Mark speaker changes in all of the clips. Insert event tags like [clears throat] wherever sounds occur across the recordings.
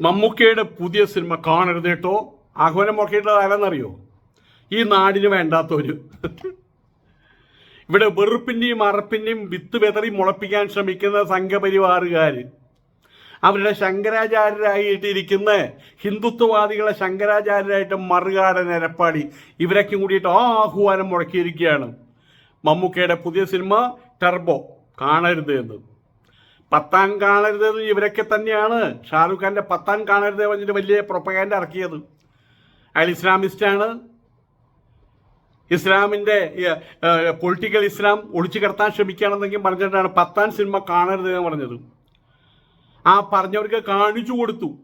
Speaker 1: മമ്മൂക്കയുടെ പുതിയ സിനിമ കാണരുത് കേട്ടോ ആഹ്വാനം മുറക്കിയിട്ടുള്ള ആരാന്നറിയോ? ഈ നാടിന് വേണ്ടാത്തവര് ഇവിടെ വെറുപ്പിന്റെയും അറപ്പിന്റെയും വിത്ത് വെതറി മുളപ്പിക്കാൻ ശ്രമിക്കുന്ന സംഘപരിവാറുകാർ അവരുടെ ശങ്കരാചാര്യരായിട്ടിരിക്കുന്ന ഹിന്ദുത്വവാദികളെ ശങ്കരാചാര്യരായിട്ട് മറുകാടൻ എരപ്പാടി ഇവരൊക്കെ കൂടിയിട്ട് ആഹ്വാനം മുടക്കിയിരിക്കുകയാണ്. മമ്മൂക്കയുടെ പുതിയ സിനിമ ടർബോ. കാണരുത് എന്ന്. പത്താൻ കാണരുതെന്ന് ഇവരൊക്കെ തന്നെയാണ്. ഷാറുഖ് ഖാന്റെ പത്താൻ കാണരുത് പറഞ്ഞിട്ട് വലിയ പ്രൊപ്പകാൻഡ് ഇറക്കിയത്. അയാൾ ഇസ്ലാമിസ്റ്റാണ്. ഇസ്ലാമിന്റെ പൊളിറ്റിക്കൽ ഇസ്ലാം ഒളിച്ചു കിടത്താൻ ശ്രമിക്കുകയാണെന്നെങ്കിൽ പറഞ്ഞിട്ടാണ് പത്താൻ സിനിമ കാണരുത് എന്ന് പറഞ്ഞത്. ആ പറഞ്ഞവർക്ക് കാണിച്ചു കൊടുത്തു.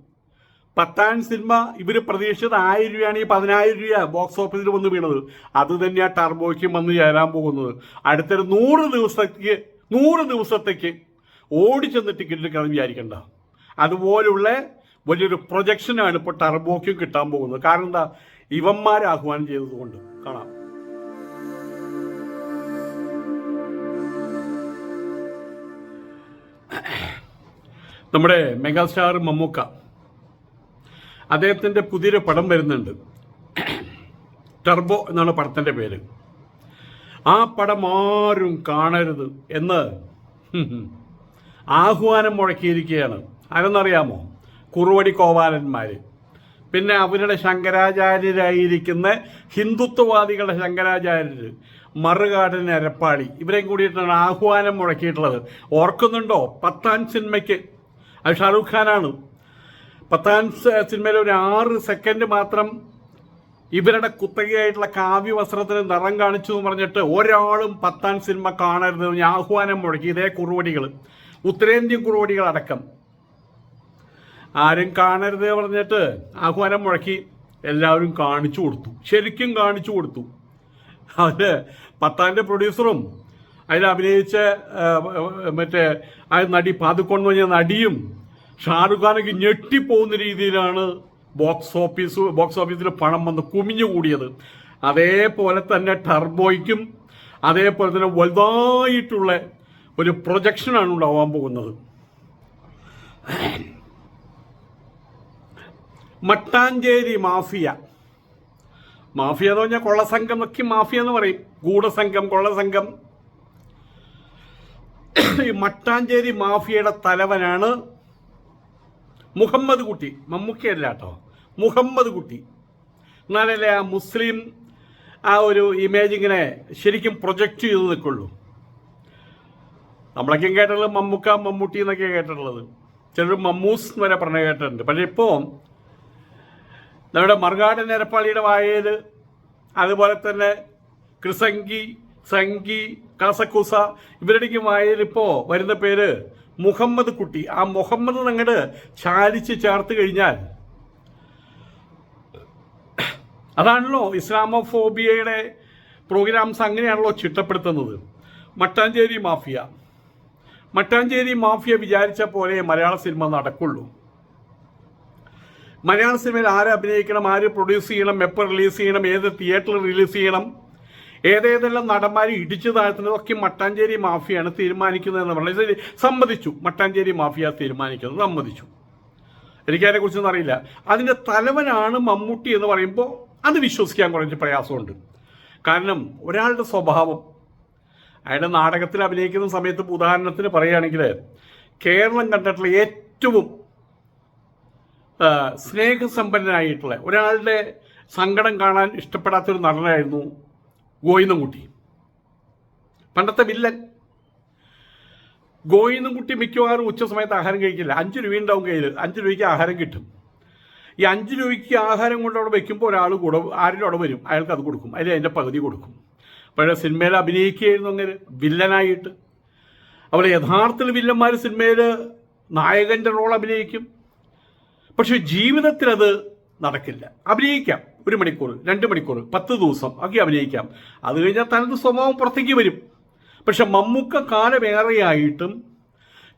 Speaker 1: പത്താൻ സിനിമ ഇവർ പ്രതീക്ഷിച്ചത് ആയിരം രൂപയാണ്. ഈ പതിനായിരം രൂപ ബോക്സ് ഓഫീസിൽ വന്ന് വീണത്. അത് തന്നെയാണ് ടർബോയ്ക്കും വന്ന് ചേരാൻ പോകുന്നത്. അടുത്തൊരു നൂറ് ദിവസത്തേക്ക് നൂറ് ദിവസത്തേക്ക് ഓടിച്ചെന്ന് ടിക്കറ്റ് എടുക്കണം വിചാരിക്കണ്ട. അതുപോലുള്ള വലിയൊരു പ്രൊജക്ഷനാണ് ഇപ്പോൾ ടർബോക്കും കിട്ടാൻ പോകുന്നത്. കാരണം എന്താ? ഇവന്മാരെ ആഹ്വാനം ചെയ്തതുകൊണ്ട് കാണാം. നമ്മുടെ മെഗാസ്റ്റാർ മമ്മൂക്ക. അദ്ദേഹത്തിന്റെ പുതിയൊരു പടം വരുന്നുണ്ട്. ടർബോ എന്നാണ് പടത്തിന്റെ പേര്. ആ പടം ആരും കാണരുത് എന്ന്. ആഹ്വാനം മുഴക്കിയിരിക്കുകയാണ്. ആരെന്നറിയാമോ കുറുവടി കോവാലന്മാർ പിന്നെ അവരുടെ ശങ്കരാചാര്യരായിരിക്കുന്ന ഹിന്ദുത്വവാദികളുടെ ശങ്കരാചാര്യർ മറുകാടൻ എരപ്പാളി ഇവരെയും കൂടിയിട്ടാണ് ആഹ്വാനം മുഴക്കിയിട്ടുള്ളത്. ഓർക്കുന്നുണ്ടോ? പത്താൻ സിനിമയ്ക്ക്. അത് ഷാറൂഖ് ഖാനാണ്. പത്താൻ സിനിമയിൽ ഒരു ആറ് സെക്കൻഡ് മാത്രം ഇവരുടെ കുത്തകയായിട്ടുള്ള കാവ്യവസ്ത്രത്തിന് നിറം കാണിച്ചു എന്ന് പറഞ്ഞിട്ട് ഒരാളും പത്താൻ സിനിമ കാണരുത് ആഹ്വാനം മുഴക്കി. ഇതേ കുറുവടികൾ ഉത്തരേന്ത്യൻ കുറുവടികൾ അടക്കം ആരും കാണരുത് പറഞ്ഞിട്ട് ആഹ്വാനം മുഴക്കി എല്ലാവരും കാണിച്ചു കൊടുത്തു. ശരിക്കും കാണിച്ചു കൊടുത്തു. അതിന് പത്താന്റെ പ്രൊഡ്യൂസറും അതിൽ അഭിനയിച്ച മറ്റേ ആ നടി പാതുക്കൊണ്ട് പറഞ്ഞ നടിയും ഷാറുഖ് ഖാനൊക്കെ ഞെട്ടിപ്പോകുന്ന രീതിയിലാണ് ബോക്സ് ഓഫീസ് ബോക്സ് ഓഫീസിൽ പണം വന്ന് കുമിഞ്ഞു കൂടിയത്. അതേപോലെ തന്നെ ടർബോയ്ക്കും അതേപോലെ തന്നെ വലുതായിട്ടുള്ള ഒരു പ്രൊജക്ഷനാണ് ഉണ്ടാവാൻ പോകുന്നത്. മട്ടാഞ്ചേരി മാഫിയ. മാഫിയ എന്ന് പറഞ്ഞാൽ കൊള്ളസംഘം ഒക്കെ മാഫിയ എന്ന് പറയും. ഗൂഢസംഘം കൊള്ളസംഘം. ഈ മട്ടാഞ്ചേരി മാഫിയയുടെ തലവനാണ് മുഹമ്മദ് കുട്ടി. മമ്മൂക്കയല്ല കേട്ടോ. മുഹമ്മദ് കുട്ടി. എന്നാലല്ലേ ആ മുസ്ലിം ആ ഒരു ഇമേജ് ഇങ്ങനെ ശരിക്കും പ്രൊജക്റ്റ് ചെയ്ത് നിൽക്കുള്ളൂ. നമ്മളൊക്കെ കേട്ടിട്ടുള്ളത് മമ്മൂക്ക മമ്മൂട്ടി എന്നൊക്കെ കേട്ടിട്ടുള്ളത്. ചിലർ മമ്മൂസ് എന്ന് വരെ പറഞ്ഞ് കേട്ടിട്ടുണ്ട്. പക്ഷേ ഇപ്പോൾ നമ്മുടെ മറുകാട് നിരപ്പാളിയുടെ വായയിൽ അതുപോലെ തന്നെ ക്രിസങ്കി സംഗി കാസക്കൂസ ഇവരുടെയൊക്കെ വായയിൽ ഇപ്പോൾ വരുന്ന പേര് മുഹമ്മദ് കുട്ടി. ആ മുഹമ്മദ് അങ്ങോട്ട് ചാലിച്ച് ചേർത്ത് കഴിഞ്ഞാൽ അതാണല്ലോ ഇസ്ലാമോഫോബിയയുടെ പ്രോഗ്രാംസ് അങ്ങനെയാണല്ലോ ചിട്ടപ്പെടുത്തുന്നത്. മട്ടാഞ്ചേരി മാഫിയ. മട്ടാഞ്ചേരി മാഫിയ വിചാരിച്ച പോലെ മലയാള സിനിമ നടക്കുള്ളൂ. മലയാള സിനിമയിൽ ആര് അഭിനയിക്കണം ആര് പ്രൊഡ്യൂസ് ചെയ്യണം എപ്പോൾ റിലീസ് ചെയ്യണം ഏത് തിയേറ്ററിൽ റിലീസ് ചെയ്യണം ഏതേതെല്ലാം നടന്മാർ ഇടിച്ചു താഴ്ത്തുന്നതൊക്കെ മട്ടാഞ്ചേരി മാഫിയാണ് തീരുമാനിക്കുന്നതെന്ന് പറഞ്ഞത്. സമ്മതിച്ചു. മട്ടാഞ്ചേരി മാഫിയ തീരുമാനിക്കുന്നത് സമ്മതിച്ചു. എനിക്കതിനെ കുറിച്ചൊന്നും അറിയില്ല. അതിന്റെ തലവനാണ് മമ്മൂട്ടി എന്ന് പറയുമ്പോൾ അത് വിശ്വസിക്കാൻ കുറച്ച് പ്രയാസമുണ്ട്. കാരണം ഒരാളുടെ സ്വഭാവം അയാളുടെ നാടകത്തിൽ അഭിനയിക്കുന്ന സമയത്ത് ഉദാഹരണത്തിന് പറയുകയാണെങ്കിൽ കേരളം കണ്ടിട്ടുള്ള ഏറ്റവും സ്നേഹസമ്പന്നനായിട്ടുള്ള ഒരാളുടെ സങ്കടം കാണാൻ ഇഷ്ടപ്പെടാത്ത ഒരു നടനായിരുന്നു ഗോയിന്നംകുട്ടി പണ്ടത്തെ വില്ലൻ. ഗോയിന്നംകുട്ടി മിക്കവാറും ഉച്ച സമയത്ത് ആഹാരം കഴിക്കില്ല. അഞ്ച് രൂപ ഉണ്ടാവും കയ്യിൽ അഞ്ച് രൂപയ്ക്ക് ആഹാരം കിട്ടും. ഈ അഞ്ച് രൂപയ്ക്ക് ആഹാരം കൊണ്ട് അവിടെ വെക്കുമ്പോൾ ഒരാൾ കൂടെ ആരുടെ അവിടെ വരും. അയാൾക്ക് അത് കൊടുക്കും. അതിൽ അതിന്റെ പകുതി കൊടുക്കും. പക്ഷേ സിനിമയിൽ അഭിനയിക്കുകയായിരുന്നു അങ്ങനെ വില്ലനായിട്ട്. അവിടെ യഥാർത്ഥത്തിൽ വില്ലന്മാർ സിനിമയിൽ നായകന്റെ റോൾ അഭിനയിക്കും. പക്ഷെ ജീവിതത്തിൽ അത് നടക്കില്ല. അഭിനയിക്കാം ഒരു മണിക്കൂർ രണ്ട് മണിക്കൂർ പത്ത് ദിവസം ഒക്കെ അഭിനയിക്കാം. അത് കഴിഞ്ഞാൽ തനത് സ്വഭാവം പുറത്തേക്ക് വരും. പക്ഷെ മമ്മൂക്ക കാലമേറെയായിട്ടും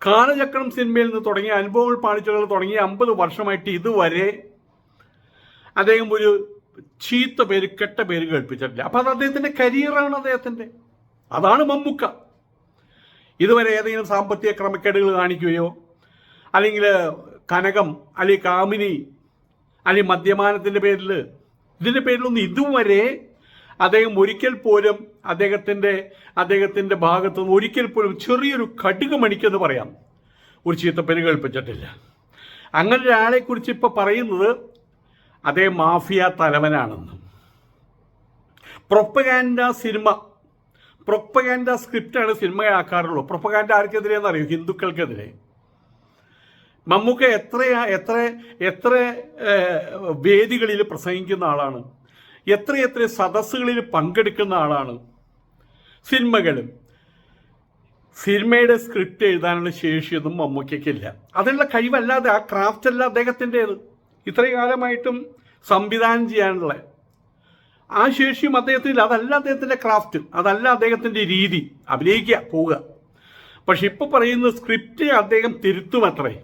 Speaker 1: കാലചക്രം സിനിമയിൽ നിന്ന് തുടങ്ങിയ അനുഭവങ്ങൾ പാളിച്ചകൾ തുടങ്ങിയ അമ്പത് വർഷമായിട്ട് ഇതുവരെ അദ്ദേഹം ഒരു ചീത്ത പേര് കെട്ട പേര് കേൾപ്പിച്ചിട്ടില്ല. അപ്പം അത് അദ്ദേഹത്തിന്റെ കരിയറാണ് അദ്ദേഹത്തിന്റെ. അതാണ് മമ്മുക്ക. ഇതുവരെ ഏതെങ്കിലും സാമ്പത്തിക ക്രമക്കേടുകൾ കാണിക്കുകയോ അല്ലെങ്കിൽ കനകം അല്ലെങ്കിൽ കാമിനി അല്ലെങ്കിൽ മദ്യപാനത്തിന്റെ പേരിൽ ഇതിന്റെ പേരിലൊന്നും ഇതുവരെ അദ്ദേഹം ഒരിക്കൽ പോലും അദ്ദേഹത്തിന്റെ അദ്ദേഹത്തിന്റെ ഭാഗത്തു നിന്ന് ഒരിക്കൽ പോലും ചെറിയൊരു കടുക് മണിക്കെന്ന് പറയാം. ഒരു ചീത്തപ്പേര് കേൾപ്പിച്ചിട്ടില്ല. അങ്ങനെ ഒരാളെക്കുറിച്ച് ഇപ്പോൾ പറയുന്നത് അദ്ദേഹം മാഫിയ തലവനാണെന്ന്. പ്രൊപ്പഗാൻഡ സിനിമ പ്രൊപ്പഗാൻഡ സ്ക്രിപ്റ്റാണ് സിനിമയാക്കാറുള്ളൂ പ്രൊപ്പഗാൻഡ ആർക്കെതിരെയെന്ന് അറിയൂ? ഹിന്ദുക്കൾക്കെതിരെ. മമ്മൂക്ക എത്ര എത്ര എത്ര വേദികളിൽ പ്രസംഗിക്കുന്ന ആളാണ്. എത്ര എത്ര സദസ്സുകളിൽ പങ്കെടുക്കുന്ന ആളാണ്. സിനിമകളും. സിനിമയുടെ സ്ക്രിപ്റ്റ് എഴുതാനുള്ള ശേഷിയൊന്നും മമ്മൂക്കയ്ക്കില്ല. അതിനുള്ള കഴിവല്ലാതെ ആ ക്രാഫ്റ്റ് അല്ല അദ്ദേഹത്തിന്റെത്. ഇത്രയും കാലമായിട്ടും സംവിധാനം ചെയ്യാനുള്ള ആ ശേഷിയും അദ്ദേഹത്തിന്റെ അതല്ല അദ്ദേഹത്തിന്റെ ക്രാഫ്റ്റ് അതല്ല അദ്ദേഹത്തിന്റെ രീതി. അഭിനയിക്കുക പോവുക. പക്ഷെ ഇപ്പോൾ പറയുന്ന സ്ക്രിപ്റ്റ് അദ്ദേഹം തിരുത്തുമത്രേ.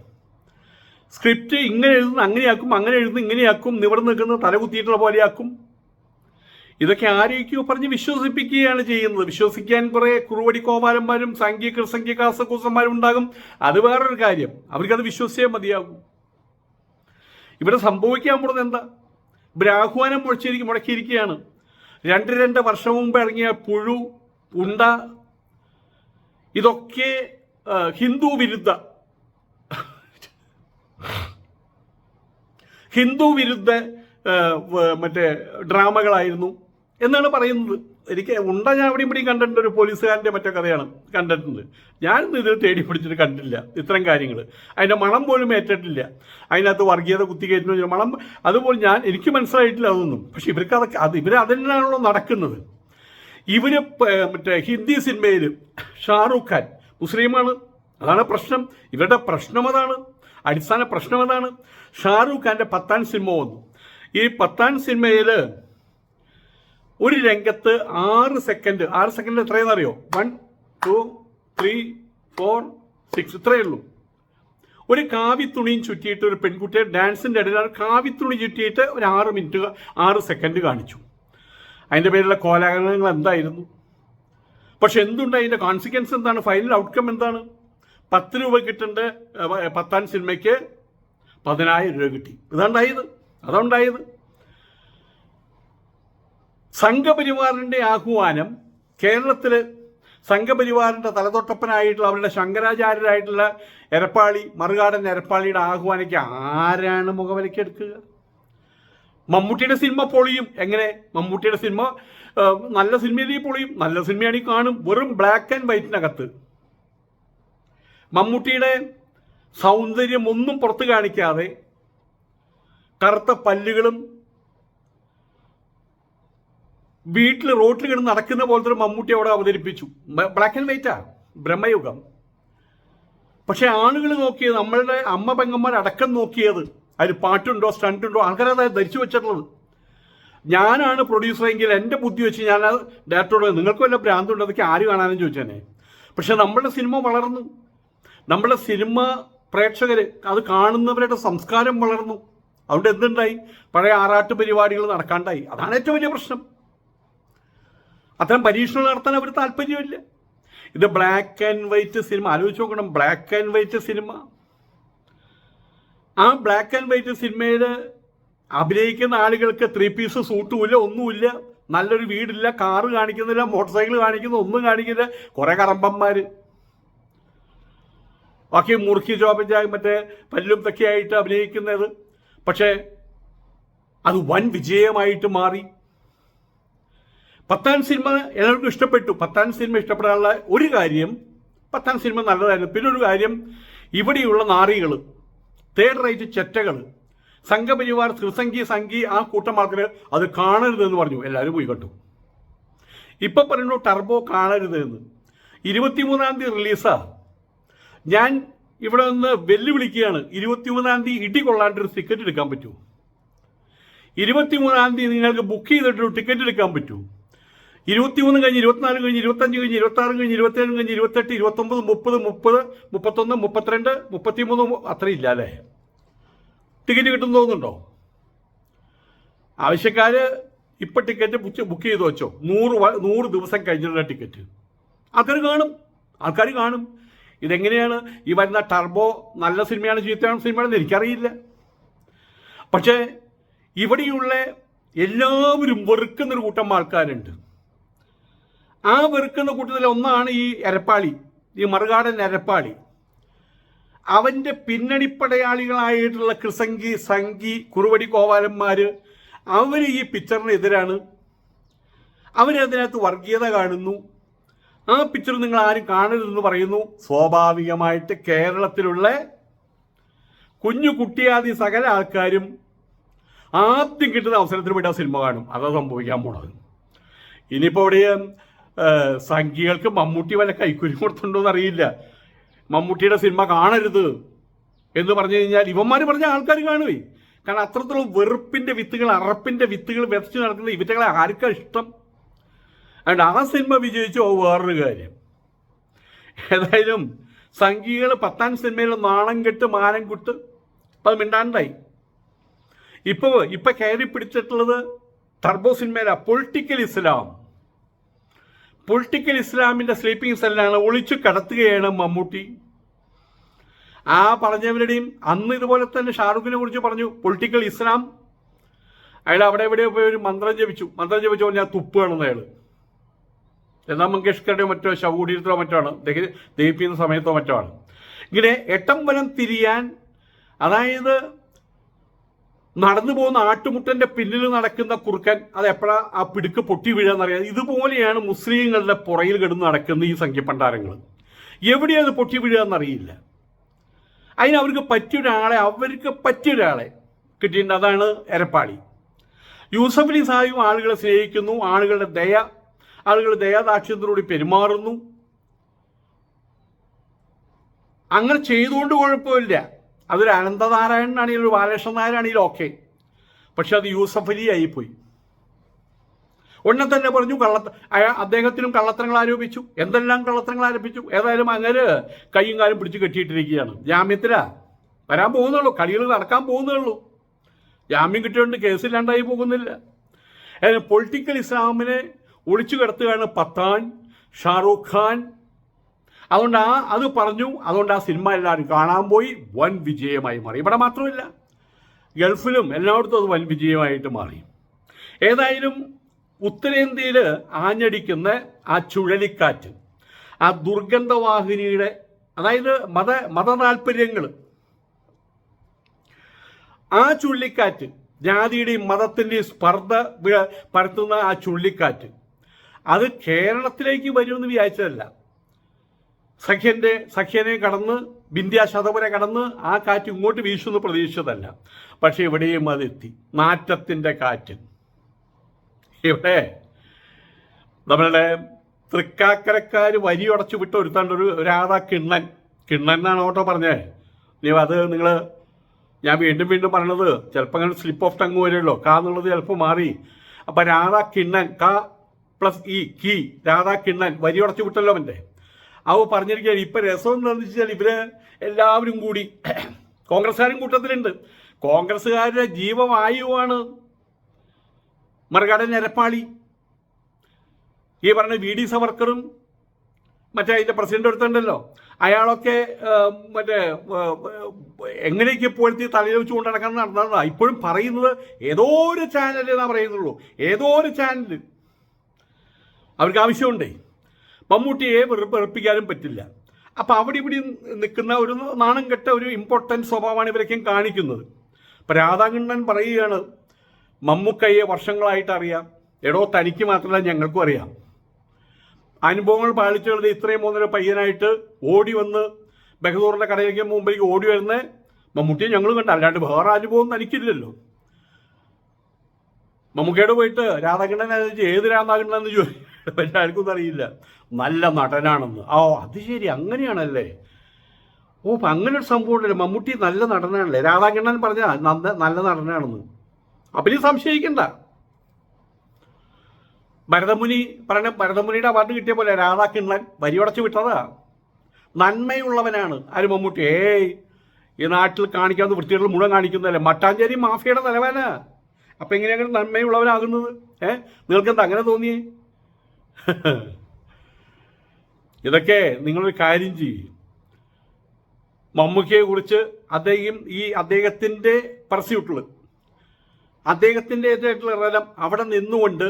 Speaker 1: സ്ക്രിപ്റ്റ് ഇങ്ങനെ എഴുതുന്ന അങ്ങനെയാക്കും അങ്ങനെ എഴുതുന്ന ഇങ്ങനെയാക്കും നിവർന്ന് നിൽക്കുന്ന തലകുത്തിയിട്ടുള്ള പോലെയാക്കും. ഇതൊക്കെ ആരെയൊക്കെയോ പറഞ്ഞ് വിശ്വസിപ്പിക്കുകയാണ് ചെയ്യുന്നത്. വിശ്വസിക്കാൻ കുറേ കുറുവടി കോമാരന്മാരും സംഖ്യ കൃസംഖ്യ കാസക്കൂസന്മാരും ഉണ്ടാകും. അത് വേറൊരു കാര്യം. അവർക്കത് വിശ്വസിച്ചേ മതിയാകും. ഇവിടെ സംഭവിക്കാൻ പോകുന്നത് എന്താ? ഇവർ ആഹ്വാനം മുഴച്ചിരിക്കും മുടക്കിയിരിക്കുകയാണ്. രണ്ട് രണ്ട് വർഷം മുമ്പ് ഇറങ്ങിയ പുഴു ഉണ്ട ഇതൊക്കെ ഹിന്ദു വിരുദ്ധ. ഹിന്ദു വിരുദ്ധ മറ്റേ ഡ്രാമകളായിരുന്നു എന്നാണ് പറയുന്നത്. എനിക്ക് ഉണ്ട ഞാൻ അവിടെയും ഇവിടെയും കണ്ടിട്ടുണ്ട് ഒരു പോലീസുകാരന്റെ മറ്റേ കഥയാണ് കണ്ടിട്ടുണ്ട്. ഞാൻ ഇതിൽ തേടി പിടിച്ചിട്ട് കണ്ടില്ല ഇത്തരം കാര്യങ്ങൾ. അതിന്റെ മണം പോലും ഏറ്റിട്ടില്ല. അതിനകത്ത് വർഗീയത കുത്തിക്കയറ്റുന്ന മണം അതുപോലെ ഞാൻ എനിക്ക് മനസ്സിലായിട്ടില്ല അതൊന്നും. പക്ഷെ ഇവർക്ക് അതൊക്കെ അത് ഇവർ അതിനാണല്ലോ നടക്കുന്നത്. ഇവർ മറ്റേ ഹിന്ദി സിനിമയിൽ ഷാറൂഖ് ഖാൻ മുസ്ലിമാണ്. അതാണ് പ്രശ്നം. ഇവരുടെ പ്രശ്നം അതാണ്. അടിസ്ഥാന പ്രശ്നം അതാണ്. ഷാറൂഖ് ഖാന്റെ പത്താൻ സിനിമ വന്നു. ഈ പത്താൻ സിനിമയിൽ ഒരു രംഗത്ത് ആറ് സെക്കൻഡ് ആറ് സെക്കൻഡ് എത്രയെന്ന് അറിയോ? One two three four six ഇത്രയേ ഉള്ളൂ. ഒരു കാവിത്തുണിയും ചുറ്റിയിട്ട് ഒരു പെൺകുട്ടിയെ ഡാൻസിന്റെ ഇടയിൽ ആ തുണി ചുറ്റിയിട്ട് ഒരു ആറ് മിനിറ്റ് ആറ് സെക്കൻഡ് കാണിച്ചു. അതിന്റെ പേരിലുള്ള കോലാഹലങ്ങൾ എന്തായിരുന്നു? പക്ഷെ എന്തുണ്ട് അതിന്റെ കോൺസിക്വൻസ് എന്താണ്? ഫൈനൽ ഔട്ട്കം എന്താണ്? പത്ത് രൂപ കിട്ടേണ്ട പത്താം സിനിമയ്ക്ക് പതിനായിരം രൂപ കിട്ടി. ഇതാണ്ടായത് അതുണ്ടായത് സംഘപരിവാറിന്റെ ആഹ്വാനം കേരളത്തിൽ സംഘപരിവാറിന്റെ തലതൊട്ടപ്പനായിട്ടുള്ള അവരുടെ ശങ്കരാചാര്യരായിട്ടുള്ള എരപ്പാളി മറുകാടൻ എരപ്പാളിയുടെ ആഹ്വാനയ്ക്ക് ആരാണ് മുഖവിലക്കെടുക്കുക മമ്മൂട്ടിയുടെ സിനിമ പൊളിയും. എങ്ങനെ? മമ്മൂട്ടിയുടെ സിനിമ നല്ല സിനിമയിലേക്ക് പൊളിയും? നല്ല സിനിമയാണെങ്കിൽ കാണും. വെറും ബ്ലാക്ക് ആൻഡ് വൈറ്റിനകത്ത് മമ്മൂട്ടിയുടെ സൗന്ദര്യം ഒന്നും പുറത്ത് കാണിക്കാതെ കറുത്ത പല്ലുകളും വീട്ടിൽ റോട്ടിൽ കിടന്ന് നടക്കുന്ന പോലത്തെ ഒരു മമ്മൂട്ടി അവിടെ അവതരിപ്പിച്ചു. ബ്ലാക്ക് ആൻഡ് വൈറ്റാ ബ്രഹ്മയുഗം. പക്ഷെ ആളുകൾ നോക്കിയത് നമ്മളുടെ അമ്മ പെങ്ങന്മാർ അടക്കം നോക്കിയത് അതിൽ പാട്ടുണ്ടോ സ്റ്റണ്ടുണ്ടോ ആൾക്കാരത് ധരിച്ചു വെച്ചിട്ടുള്ളത്. ഞാനാണ് പ്രൊഡ്യൂസറെങ്കിൽ എന്റെ ബുദ്ധി വെച്ച് ഞാൻ ഡയറക്ടറോട് നിങ്ങൾക്ക് വല്ല ഭ്രാന്തുണ്ടോ അതൊക്കെ ആര് കാണാനും ചോദിച്ചേനെ. പക്ഷെ നമ്മുടെ സിനിമ വളർന്നു. നമ്മുടെ സിനിമ പ്രേക്ഷകർ അത് കാണുന്നവരുടെ സംസ്കാരം വളർന്നു. അതുകൊണ്ട് എന്തുണ്ടായി? പഴയ ആറാട്ട് പരിപാടികൾ നടക്കാണ്ടായി. അതാണ് ഏറ്റവും വലിയ പ്രശ്നം. അത്തരം പരീക്ഷണം നടത്താൻ അവർ താല്പര്യമില്ല. ഇത് ബ്ലാക്ക് ആൻഡ് വൈറ്റ് സിനിമ ആലോചിച്ച് നോക്കണം ബ്ലാക്ക് ആൻഡ് വൈറ്റ് സിനിമ ആ ബ്ലാക്ക് ആൻഡ് വൈറ്റ് സിനിമയിൽ അഭിനയിക്കുന്ന ആളുകൾക്ക് ത്രീ പീസ് സൂട്ടുമില്ല ഒന്നുമില്ല. നല്ലൊരു വീടില്ല കാറ് കാണിക്കുന്നില്ല മോട്ടോർ സൈക്കിൾ കാണിക്കുന്ന ഒന്നും കാണിക്കില്ല കുറെ കറമ്പന്മാർ ബാക്കി മുറുക്കി ചോപ്പ മറ്റേ പല്ലും തൊക്കെയായിട്ട് അഭിനയിക്കുന്നത്. പക്ഷേ അത് വൻ വിജയമായിട്ട് മാറി. പത്താൻ സിനിമ എല്ലാവർക്കും ഇഷ്ടപ്പെട്ടു. പത്താം സിനിമ ഇഷ്ടപ്പെടാനുള്ള ഒരു കാര്യം പത്താം സിനിമ നല്ലതായിരുന്നു. പിന്നെ ഒരു കാര്യം ഇവിടെയുള്ള നാറികൾ തേർഡ് റൈറ്റ് ചെറ്റകൾ സംഘപരിവാർ ശ്രീസംഖി സംഘി ആ കൂട്ടം ആൾക്കാർ അത് കാണരുതെന്ന് പറഞ്ഞു. എല്ലാവരും പോയി കണ്ടു ഇപ്പൊ പറയുന്നു ടർബോ കാണരുത് എന്ന് ഇരുപത്തിമൂന്നാം തീയതി റിലീസാ ഞാൻ ഇവിടെ നിന്ന് വെല്ലുവിളിക്കുകയാണ്. ഇരുപത്തിമൂന്നാം തീയതി ഇടി കൊള്ളാണ്ടൊരു ടിക്കറ്റ് എടുക്കാൻ പറ്റുമോ ഇരുപത്തിമൂന്നാം തീയതി നിങ്ങൾക്ക് ബുക്ക് ചെയ്തിട്ടൊരു ടിക്കറ്റ് എടുക്കാൻ പറ്റൂ. ഇരുപത്തിമൂന്ന് കഴിഞ്ഞ് ഇരുപത്തിനാല് കഴിഞ്ഞ് ഇരുപത്തഞ്ച് കഴിഞ്ഞ് ഇരുപത്താറ് കഴിഞ്ഞ് ഇരുപത്തേഴ് കഴിഞ്ഞ് ഇരുപത്തെട്ട് ഇരുപത്തൊമ്പത് മുപ്പത് മുപ്പത് മുപ്പത്തൊന്ന് മുപ്പത്തിരണ്ട് മുപ്പത്തിമൂന്ന് അത്രയും ഇല്ല അല്ലേ? ടിക്കറ്റ് കിട്ടും തോന്നുന്നുണ്ടോ? ആവശ്യക്കാർ ഇപ്പൊ ടിക്കറ്റ് ബുക്ക് ചെയ്ത് വെച്ചോ. നൂറ് നൂറ് ദിവസം കഴിഞ്ഞുള്ള ടിക്കറ്റ്. ആൾക്കാർ കാണും. ആൾക്കാർ കാണും. ഇതെങ്ങനെയാണ്? ഈ വരുന്ന ടർബോ നല്ല സിനിമയാണ് ചീത്തയാണ് സിനിമയാണെന്ന് എനിക്കറിയില്ല. പക്ഷേ ഇവിടെയുള്ള എല്ലാവരും വെറുക്കുന്നൊരു കൂട്ടം ആൾക്കാരുണ്ട്. ആ വെറുക്കുന്ന കൂട്ടത്തിൽ ഒന്നാണ് ഈ എരപ്പാളി ഈ മറുകാടൻ എരപ്പാളി. അവന്റെ പിന്നണിപ്പടയാളികളായിട്ടുള്ള കൃസംഗി സംഗി കുറുവടി കോവാലന്മാർ അവർ ഈ പിക്ചറിനെതിരാണ്. അവരതിനകത്ത് വർഗീയത കാണുന്നു. ആ പിക്ചർ നിങ്ങൾ ആരും കാണരുതെന്ന് പറയുന്നു. സ്വാഭാവികമായിട്ട് കേരളത്തിലുള്ള കുഞ്ഞു കുട്ടിയാദി സകല ആൾക്കാരും ആദ്യം കിട്ടുന്ന അവസരത്തിന് വേണ്ടി ആ സിനിമ കാണും. അതാ സംഭവിക്കാൻ പോണത്. ഇനിയിപ്പോൾ ഇവിടെ സംഘികൾക്ക് മമ്മൂട്ടി വല്ല കൈക്കൂലി കൊടുത്തുണ്ടോ എന്നറിയില്ല. മമ്മൂട്ടിയുടെ സിനിമ കാണരുത് എന്ന് പറഞ്ഞു കഴിഞ്ഞാൽ ഇവന്മാർ പറഞ്ഞ ആൾക്കാർ കാണുവേ. കാരണം അത്രത്തോളം വെറുപ്പിന്റെ വിത്തുകൾ അറപ്പിന്റെ വിത്തുകൾ വിതച്ച് നടക്കുന്ന ഇവറ്റകളെ ആർക്കാ ഇഷ്ടം? അതുകൊണ്ട് ആ സിനിമ വിജയിച്ചോ വേറൊരു കാര്യം. ഏതായാലും സംഘികൾ പത്താം സിനിമയിൽ നാണം കെട്ട് മാനം കുട്ട് അത് മിണ്ടാണ്ടായി. ഇപ്പൊ ഇപ്പൊ കയറി പിടിച്ചിട്ടുള്ളത് ടർബോ സിനിമയിലെ പൊളിറ്റിക്കൽ ഇസ്ലാം. പൊളിറ്റിക്കൽ ഇസ്ലാമിന്റെ സ്ലീപ്പിംഗ് സെല്ലാണ് ഒളിച്ചു കടത്തുകയാണ് മമ്മൂട്ടി. ആ പറഞ്ഞവരുടെയും അന്ന് ഇതുപോലെ തന്നെ ഷാറുഖിനെ കുറിച്ച് പറഞ്ഞു പൊളിറ്റിക്കൽ ഇസ്ലാം. അയാൾ അവിടെ എവിടെ പോയി ഒരു മന്ത്രം ജപിച്ചു. മന്ത്രം ജപിച്ചു പറഞ്ഞാൽ തുപ്പുകയാണെന്ന് അയാൾ ലതാ മങ്കേഷ്കറുടെയോ മറ്റോ ശവകുടീരത്തിലോ മറ്റോ ആണ്. ദഹി- ദഹിപ്പിക്കുന്ന സമയത്തോ മറ്റോ ആണ്. ഇങ്ങനെ എട്ടം വലം തിരിയാൻ അതായത് നടന്നു പോകുന്ന ആട്ടുമുട്ടന്റെ പിന്നിൽ നടക്കുന്ന കുറുക്കൻ അത് എപ്പോഴാ ആ പിടുക്ക് പൊട്ടി വീഴാന്നറിയാം? ഇതുപോലെയാണ് മുസ്ലിങ്ങളുടെ പുറയിൽ കിടന്ന് നടക്കുന്ന ഈ സംഖ്യപ്പണ്ടാരങ്ങൾ എവിടെയാണ് അത് പൊട്ടി വീഴാന്നറിയില്ല. അതിന് അവർക്ക് പറ്റിയൊരാളെ അവർക്ക് പറ്റിയൊരാളെ കിട്ടിയിട്ടുണ്ട്. അതാണ് എരപ്പാളി യൂസഫ് അലി സാഹിബും ആളുകളെ സ്നേഹിക്കുന്നു ആളുകളുടെ ദയ ആളുകളുടെ ദയാദാക്ഷ്യത്തിലൂടെ പെരുമാറുന്നു. അങ്ങനെ ചെയ്തുകൊണ്ട് കുഴപ്പമില്ല. അതൊരു അനന്തനാരായണനാണെങ്കിലും ഒരു ബാലകൃഷ്ണൻ നായരാണെങ്കിലും ഓക്കെ പക്ഷെ അത് യൂസഫ് അലി ആയിപ്പോയി. ഉടനെ തന്നെ പറഞ്ഞു കള്ള അയാ- അദ്ദേഹത്തിനും കള്ളത്തരങ്ങൾ ആരോപിച്ചു. എന്തെല്ലാം കള്ളത്തരങ്ങൾ ആരോപിച്ചു? ഏതായാലും അങ്ങനെ കൈയും കാലും പിടിച്ച് കെട്ടിയിട്ടിരിക്കുകയാണ്. ജാമ്യത്തിലാ. വരാൻ പോകുന്നുള്ളൂ. കളികൾ നടക്കാൻ പോകുന്നുള്ളൂ. ജാമ്യം കിട്ടിയോണ്ട് കേസില്ലാണ്ടായി പോകുന്നില്ല. പൊളിറ്റിക്കൽ ഇസ്ലാമിനെ ഒളിച്ചു കിടത്തുകയാണ് പത്താൻ ഷാറൂഖ് ഖാൻ അതുകൊണ്ട് ആ അത് പറഞ്ഞു. അതുകൊണ്ട് ആ സിനിമ എല്ലാവരും കാണാൻ പോയി. വൻ വിജയമായി മാറി. ഇവിടെ മാത്രമല്ല ഗൾഫിലും എല്ലായിടത്തും അത് വൻ വിജയമായിട്ട് മാറി. ഏതായാലും ഉത്തരേന്ത്യയിൽ ആഞ്ഞടിക്കുന്ന ആ ചുഴലിക്കാറ്റ് ആ ദുർഗന്ധവാഹിനിയുടെ അതായത് മത മത താല്പര്യങ്ങൾ ആ ചുഴലിക്കാറ്റ് ജാതിയുടെയും മതത്തിന്റെയും സ്പർദ്ധ പരത്തുന്ന ആ ചുഴലിക്കാറ്റ് അത് കേരളത്തിലേക്ക് വരുമെന്ന് വിചാരിച്ചതല്ല. സഖ്യന്റെ സഖ്യനെ കടന്ന് ബിന്ദ്യാശതപുര കടന്ന് ആ കാറ്റ് ഇങ്ങോട്ട് വീശുമെന്ന് പ്രതീക്ഷിച്ചതല്ല. പക്ഷെ ഇവിടെയും അതെത്തി. നാറ്റത്തിന്റെ കാറ്റ്. ഇവിടെ നമ്മളുടെ തൃക്കാക്കരക്കാർ വരിയുടച്ചു വിട്ട് ഒരുത്താണ്ട് ഒരു ഒരാളാ കിണ്ണൻ. കിണ്ണൻ എന്നാണ് ഓട്ടോ പറഞ്ഞേ. നീ അത് നിങ്ങൾ ഞാൻ വീണ്ടും വീണ്ടും പറഞ്ഞത് ചിലപ്പോൾ അങ്ങനെ സ്ലിപ്പ് ഓഫ് ടങ് വരുമല്ലോ കാ എന്നുള്ളത് ചിലപ്പോൾ മാറി. അപ്പം രാധാ കിണ്ണൻ കാ പ്ലസ് ഇ കി. രാധാ കിണ്ണൻ വരി വരിയുടച്ചു വിട്ടല്ലോ അവന്റെ അവ പറഞ്ഞിരിക്കുകയാണ് ഇപ്പം രസം എന്താണെന്ന് വെച്ചാൽ ഇവർ എല്ലാവരും കൂടി [clears throat] കോൺഗ്രസ്സുകാരും കൂട്ടത്തിലുണ്ട്. കോൺഗ്രസ്സുകാരുടെ ജീവവായുവാണ് മറുകടൻ എരപ്പാളി. ഈ പറഞ്ഞ വി. ഡി. സവർക്കറും മറ്റേ അതിന്റെ പ്രസിഡന്റ് എടുത്തുണ്ടല്ലോ അയാളൊക്കെ മറ്റേ എങ്ങനെയൊക്കെ ഇപ്പോഴത്തെ തലയിൽ വെച്ച് കൊണ്ട് നടക്കാൻ നടന്നതാണ് ഇപ്പോഴും പറയുന്നത് ഏതോ ഒരു ചാനൽ പറയുന്നുള്ളൂ. ഏതോ ഒരു ചാനൽ അവർക്ക് ആവശ്യമുണ്ടേ? മമ്മൂട്ടിയെ വെറു വെറുപ്പിക്കാനും പറ്റില്ല. അപ്പോൾ അവിടെ ഇവിടെ നിൽക്കുന്ന ഒരു നാണം കെട്ട ഒരു ഇമ്പോർട്ടന്റ് സ്വഭാവമാണ് ഇവരൊക്കെ കാണിക്കുന്നത്. ഇപ്പം രാധാകൃഷ്ണൻ പറയുകയാണ് മമ്മൂക്കയെ വർഷങ്ങളായിട്ട് അറിയാം. എടോ തനിക്ക് മാത്രമല്ല ഞങ്ങൾക്കും അറിയാം. അനുഭവങ്ങൾ പാലിച്ചുള്ളത് ഇത്രയും മൂന്നര പയ്യനായിട്ട് ഓടി വന്ന് ബഹദൂറിന്റെ കടയിലേക്ക് മുമ്പിലേക്ക് ഓടി വരുന്ന മമ്മൂട്ടിയെ ഞങ്ങൾ കണ്ട. അല്ലാണ്ട് വേറെ അനുഭവം തനിക്കില്ലല്ലോ. മമ്മൂക്കയോട് പോയിട്ട് രാധാകൃഷ്ണൻ ഏത് രാധാകൃഷ്ണൻ എന്ന് ചോദിച്ചു ആർക്കും അറിയില്ല. നല്ല നടനാണെന്ന്. ഓ അത് ശരി. അങ്ങനെയാണല്ലേ? ഓ അപ്പം അങ്ങനെ ഒരു സംഭവം ഉണ്ടല്ലോ. മമ്മൂട്ടി നല്ല നടനാണല്ലേ? രാധാകൃഷ്ണൻ പറഞ്ഞ നല്ല നല്ല നടനാണെന്ന്. അപ്പം ഇനി സംശയിക്കണ്ട. ഭരതമുനി പറഞ്ഞ ഭരതമുനിയുടെ അവാർഡ് കിട്ടിയ പോലെ രാധാകൃഷ്ണൻ വരിയുടച്ച് വിട്ടതാ. നന്മയുള്ളവനാണ് ആര് മമ്മൂട്ടി? ഏയ് ഈ നാട്ടിൽ കാണിക്കാവുന്ന വൃത്തികളിൽ മുഴുവൻ കാണിക്കുന്നതല്ലേ? മട്ടാഞ്ചേരി മാഫിയയുടെ തലവനാ. അപ്പം എങ്ങനെയാണ് നന്മയുള്ളവനാകുന്നത്? ഏ? നിങ്ങൾക്കെന്താ അങ്ങനെ തോന്നിയേ? [laughs] ഇതൊക്കെ നിങ്ങളൊരു കാര്യം ചെയ്യും. മമ്മൂക്കയെ കുറിച്ച് അദ്ദേഹം ഈ അദ്ദേഹത്തിന്റെ പർസ്യൂട്ടിൽ അദ്ദേഹത്തിന്റെതായിട്ടുള്ള റലം അവിടെ നിന്നുകൊണ്ട്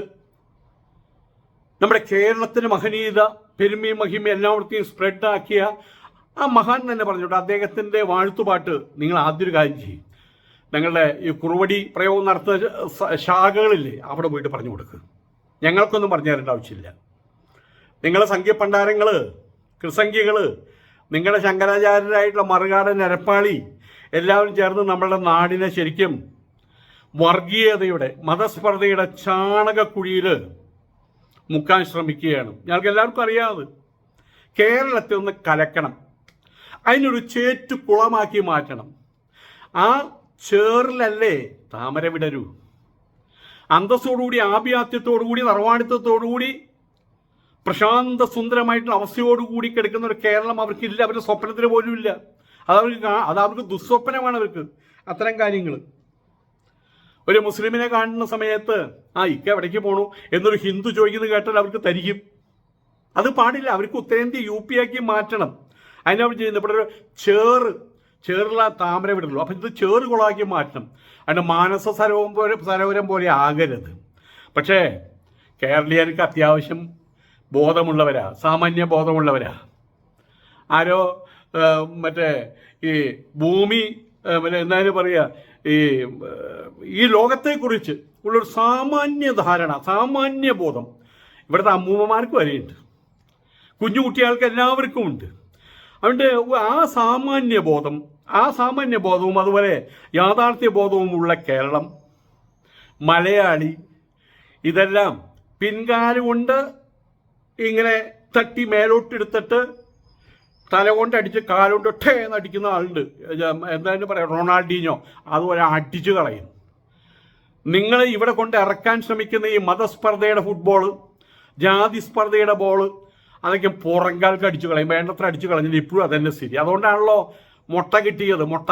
Speaker 1: നമ്മുടെ കേരളത്തിന് മഹനീയത പെരുമയും മഹിമയും എല്ലാവർക്കും സ്പ്രെഡ് ആക്കിയ ആ മഹാൻ തന്നെ പറഞ്ഞോട്ടെ അദ്ദേഹത്തിന്റെ വാഴ്ത്തുപാട്ട് നിങ്ങൾ ആദ്യൊരു കാര്യം ചെയ്യും. നിങ്ങളുടെ ഈ കുറുവടി പ്രയോഗം നടത്തുന്ന ശാഖകളില്ലേ അവിടെ പോയിട്ട് പറഞ്ഞു കൊടുക്കുക ഞങ്ങൾക്കൊന്നും പറഞ്ഞു തരേണ്ട ആവശ്യമില്ല. നിങ്ങളെ സംഖ്യപണ്ടാരങ്ങൾ കൃസംഖ്യകൾ നിങ്ങളുടെ ശങ്കരാചാര്യരായിട്ടുള്ള മറുകാടൻ നരപ്പാളി എല്ലാവരും ചേർന്ന് നമ്മളുടെ നാടിനെ ശരിക്കും വർഗീയതയുടെ മതസ്പർദ്ധയുടെ ചാണകക്കുഴിയിൽ മുക്കാൻ ശ്രമിക്കുകയാണ്. ഞങ്ങൾക്ക് എല്ലാവർക്കും അറിയാതെ കേരളത്തെ ഒന്ന് കലക്കണം. അതിനൊരു ചേറ്റു കുളമാക്കി മാറ്റണം. ആ ചേറിലല്ലേ താമര വിടരൂ അന്തസ്സോടുകൂടി ആഭിയാത്യത്തോടുകൂടി നിർവാണിത്വത്തോടുകൂടി പ്രശാന്ത സുന്ദരമായിട്ടുള്ള അവസ്ഥയോടുകൂടി കിടക്കുന്ന ഒരു കേരളം അവർക്കില്ല. അവരുടെ സ്വപ്നത്തിന് പോലും ഇല്ല. അതവർക്ക് അതവർക്ക് ദുസ്വപ്നമാണ് അവർക്ക്. അത്തരം കാര്യങ്ങൾ ഒരു മുസ്ലിമിനെ കാണുന്ന സമയത്ത് ആ ഇക്ക എവിടേക്ക് പോണു എന്നൊരു ഹിന്ദു ചോദിക്കുന്നത് കേട്ടാൽ അവർക്ക് തരിക്കും അത് പാടില്ല. അവർക്ക് ഉത്തരേന്ത്യ യു പി ആക്കി മാറ്റണം. അതിനവർ ചെയ്യുന്നത് ഇവിടെ ഒരു ചേറ് ചേറുള്ള താമര വിടുള്ളൂ അപ്പം ഇത് ചേറ് കുളമാക്കി മാറ്റണം. അതിന്റെ മാനസ സരോവരം പോലെ സരോവരം പോലെ ആകരുത്. പക്ഷേ കേരളീയർക്ക് അത്യാവശ്യം ബോധമുള്ളവരാ സാമാന്യ ബോധമുള്ളവരാ. ആരോ മറ്റേ ഈ ഭൂമി മറ്റേ എന്തായാലും പറയുക ഈ ഈ ലോകത്തെക്കുറിച്ച് ഉള്ളൊരു സാമാന്യ ധാരണ സാമാന്യ ബോധം ഇവിടുത്തെ അമ്മൂമ്മമാർക്ക് വരെയുണ്ട്. കുഞ്ഞു കുട്ടികൾക്ക് എല്ലാവർക്കും ഉണ്ട് അതുകൊണ്ട് ആ സാമാന്യ ബോധം ആ സാമാന്യ ബോധവും അതുപോലെ യാഥാർത്ഥ്യ ബോധവും ഉള്ള കേരളം മലയാളി ഇതെല്ലാം പിൻകാലുകൊണ്ട് ഇങ്ങനെ തട്ടി മേലോട്ടെടുത്തിട്ട് തല കൊണ്ട് അടിച്ച് കാലുകൊണ്ട് ഒട്ടേ അടിക്കുന്ന ആളുണ്ട്. എന്തായാലും പറയാം റൊണാൾഡീഞ്ഞോ അതുപോലെ അടിച്ചു കളയും. നിങ്ങൾ ഇവിടെ കൊണ്ട് ഇറക്കാൻ ശ്രമിക്കുന്ന ഈ മതസ്പർദ്ധയുടെ ഫുട്ബോൾ ജാതി സ്പർദ്ധയുടെ ബോൾ അതൊക്കെ പുറങ്കാൽക്ക് അടിച്ചു കളയും വേണ്ടത്ര അടിച്ചു കളഞ്ഞിട്ട് ഇപ്പോഴും അതന്നെ സ്ഥിതി. അതുകൊണ്ടാണല്ലോ മുട്ട കിട്ടിയത് മുട്ട.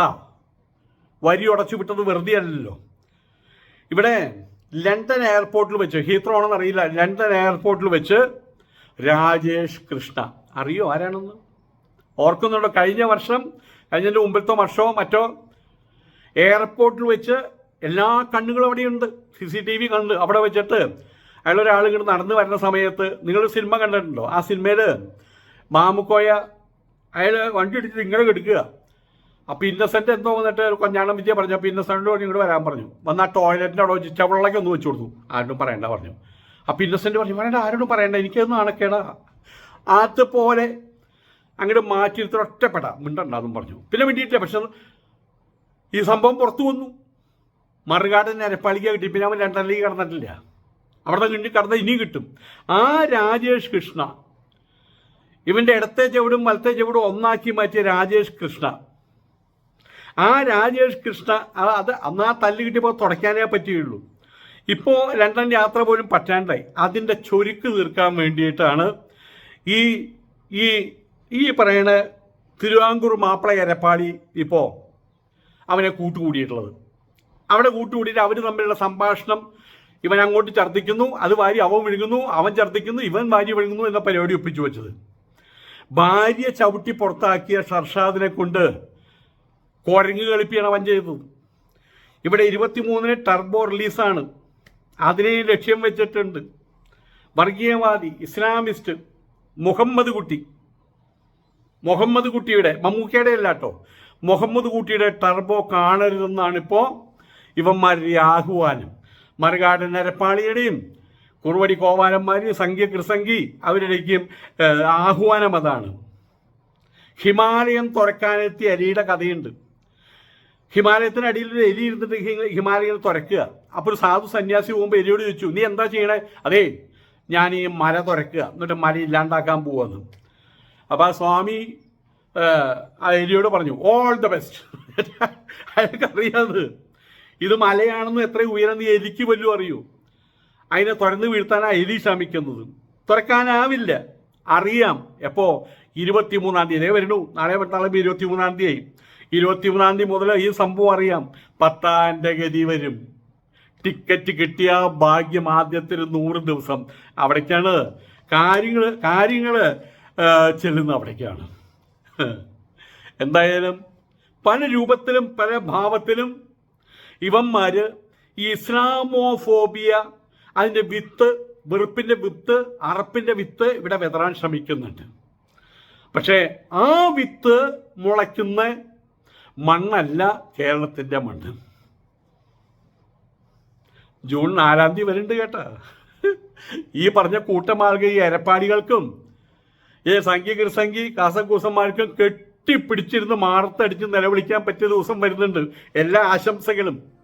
Speaker 1: വരി ഉടച്ചു വിട്ടത് വെറുതെ അല്ലല്ലോ. ഇവിടെ ലണ്ടൻ എയർപോർട്ടിൽ വെച്ച് ഹീത്രോ ആണെന്ന് അറിയില്ല ലണ്ടൻ എയർപോർട്ടിൽ വെച്ച് രാജേഷ് കൃഷ്ണ. അറിയോ ആരാണെന്ന്? ഓർക്കുന്നുണ്ടോ? കഴിഞ്ഞ വർഷം കഴിഞ്ഞതിന്റെ മുമ്പിലത്തെ വർഷമോ മറ്റോ എയർപോർട്ടിൽ വെച്ച് എല്ലാ കണ്ണുകളും അവിടെയുണ്ട്. സി സി ടി വി കണ്ട് അവിടെ വെച്ചിട്ട് അയാളൊരാൾ ഇങ്ങോട്ട് നടന്നു വരുന്ന സമയത്ത് നിങ്ങൾ സിനിമ കണ്ടിട്ടുണ്ടോ? ആ സിനിമയിൽ മാമുക്കോയ അയാൾ വണ്ടി ഇടിച്ചിട്ട് ഇങ്ങനെ എടുക്കുക അപ്പോൾ ഇന്നസെന്റ് എന്തോ വന്നിട്ട് കൊഞ്ഞാണം വിദ്യ പറഞ്ഞു. അപ്പൊ ഇന്നസെന്റ് ഇങ്ങോട്ട് വരാൻ പറഞ്ഞു. വന്നാ ആ ടോയ്ലറ്റിന്റെ അവിടെ വെച്ച് ചവളൊക്കെ ഒന്ന് വെച്ചു കൊടുത്തു. ആരോടും പറയണ്ട പറഞ്ഞു. അപ്പൊ ഇന്നസെന്റ് പറഞ്ഞു പറയണ്ട ആരോടും പറയണ്ട. എനിക്കൊന്നും അണക്കേടാ അതുപോലെ അങ്ങോട്ട് മാറ്റിയിരുത്തി ഒറ്റപ്പെടാം. മിണ്ടണ്ടെന്നും പറഞ്ഞു. പിന്നെ മിണ്ടിയിട്ടില്ല. പക്ഷെ ഈ സംഭവം പുറത്തു വന്നു. മറുകാട് നരപ്പാളിക്ക കിട്ടി. പിന്നെ അവൻ ലണ്ടനിലേക്ക് കടന്നിട്ടില്ല. അവിടെ നിന്ന് കടന്ന ഇനിയും കിട്ടും. ആ രാജേഷ് കൃഷ്ണ ഇവന്റെ ഇടത്തെ ചവിടും വലത്തെ ചവിടും ഒന്നാക്കി മാറ്റിയ രാജേഷ് കൃഷ്ണ ആ രാജേഷ് കൃഷ്ണ അത് അന്ന് ആ തല്ല് കിട്ടിയപ്പോൾ തുടയ്ക്കാനേ പറ്റിയുള്ളൂ. ഇപ്പോൾ ലണ്ടൻ യാത്ര പോലും പറ്റാണ്ടായി. അതിന്റെ ചൊരുക്ക് തീർക്കാൻ വേണ്ടിയിട്ടാണ് ഈ ഈ ഈ പറയണ തിരുവാങ്കൂർ മാപ്പിള എരപ്പാളി ഇപ്പോൾ അവനെ കൂട്ടുകൂടിയിട്ടുള്ളത്. അവിടെ കൂട്ടുകൂടിയിട്ട് അവർ തമ്മിലുള്ള സംഭാഷണം ഇവൻ അങ്ങോട്ട് ഛർദ്ദിക്കുന്നു അത് വാരി അവൻ വിഴുങ്ങുന്നു അവൻ ഛർദ്ദിക്കുന്നു ഇവൻ വാരി വിഴുങ്ങുന്നു എന്ന പരിപാടി ഒപ്പിച്ചു വെച്ചത്. ഭാര്യ ചവിട്ടി പുറത്താക്കിയ ഷർഷാദിനെ കൊണ്ട് കുരങ്ങ് കളിപ്പിയാണ് അവൻ ചെയ്തത്. ഇവിടെ ഇരുപത്തിമൂന്നിന് ടർബോ റിലീസാണ് അതിനെ ലക്ഷ്യം വെച്ചിട്ടുണ്ട്. വർഗീയവാദി ഇസ്ലാമിസ്റ്റ് മുഹമ്മദ് കുട്ടി. മുഹമ്മദ് കുട്ടിയുടെ മമ്മൂക്കയുടെ അല്ല കേട്ടോ മുഹമ്മദ് കുട്ടിയുടെ ടർബോ കാണരുതെന്നാണ് ഇപ്പോൾ ഇവന്മാരുടെ ആഹ്വാനം. മറുകാടൻ നരപ്പാളിയുടെയും കുറുവടി കോവാലന്മാരെയും സംഖ്യ കൃസംഖി അവരുടെയും ആഹ്വാനം അതാണ്. ഹിമാലയം തുറക്കാനെത്തിയ അലിയുടെ കഥയുണ്ട്. ഹിമാലയത്തിനടിയിൽ ഒരു എലി ഇരുന്നിട്ട് ഹിമാലയം തുരക്കുക. അപ്പോൾ ഒരു സാധു സന്യാസി പോകുമ്പോൾ എലിയോട് ചോദിച്ചു നീ എന്താ ചെയ്യണേ? അതേ ഞാൻ ഈ മല തുരക്കുക. എന്നിട്ട് മല ഇല്ലാണ്ടാക്കാൻ പോവാന്ന്. അപ്പോൾ ആ സ്വാമി ആ, എലിയോട് പറഞ്ഞു ഓൾ ദ ബെസ്റ്റ് [laughs] അയാൾക്ക് അറിയാത് ഇത് മലയാണെന്ന് എത്ര ഉയരം എലിക്ക് വല്ലതും അറിയൂ? അതിനെ തുറന്ന് വീഴ്ത്താനാണ് എലി ശ്രമിക്കുന്നത്. തുറക്കാനാവില്ല അറിയാം. എപ്പോ? ഇരുപത്തിമൂന്നാം തീയതി. വരുന്നു. നാളെ മറ്റാളും ഇരുപത്തിമൂന്നാം തീയതി ഇരുപത്തിമൂന്നാം തീയതി മുതൽ ഈ സംഭവം അറിയാം. പത്താന്റെ ഗതി വരും. ടിക്കറ്റ് കിട്ടിയ ഭാഗ്യം ആദ്യത്തിൽ നൂറ് ദിവസം. അവിടേക്കാണ് കാര്യങ്ങൾ കാര്യങ്ങൾ ചെല്ലുന്ന അവിടേക്കാണ്. എന്തായാലും പല രൂപത്തിലും പല ഭാവത്തിലും ഇവന്മാർ ഈ ഇസ്ലാമോഫോബിയ അതിന്റെ വിത്ത് വെറുപ്പിന്റെ വിത്ത് അറപ്പിന്റെ വിത്ത് ഇവിടെ വിതറാൻ ശ്രമിക്കുന്നുണ്ട്. പക്ഷേ ആ വിത്ത് മുളയ്ക്കുന്ന മണ്ണല്ല കേരളത്തിന്റെ മണ്ണ്. ജൂൺ നാലാം തീയതി വരുന്നുണ്ട് കേട്ട. ഈ പറഞ്ഞ കൂട്ടമാർഗ ഈ എരപ്പാടികൾക്കും ഈ സംഖ്യ കൃസംഖി കാസക്കൂസന്മാർക്കും കെട്ടിപ്പിടിച്ചിരുന്ന് മാർത്തടിച്ച് നിലവിളിക്കാൻ പറ്റിയ ദിവസം വരുന്നുണ്ട്. എല്ലാ ആശംസകളും.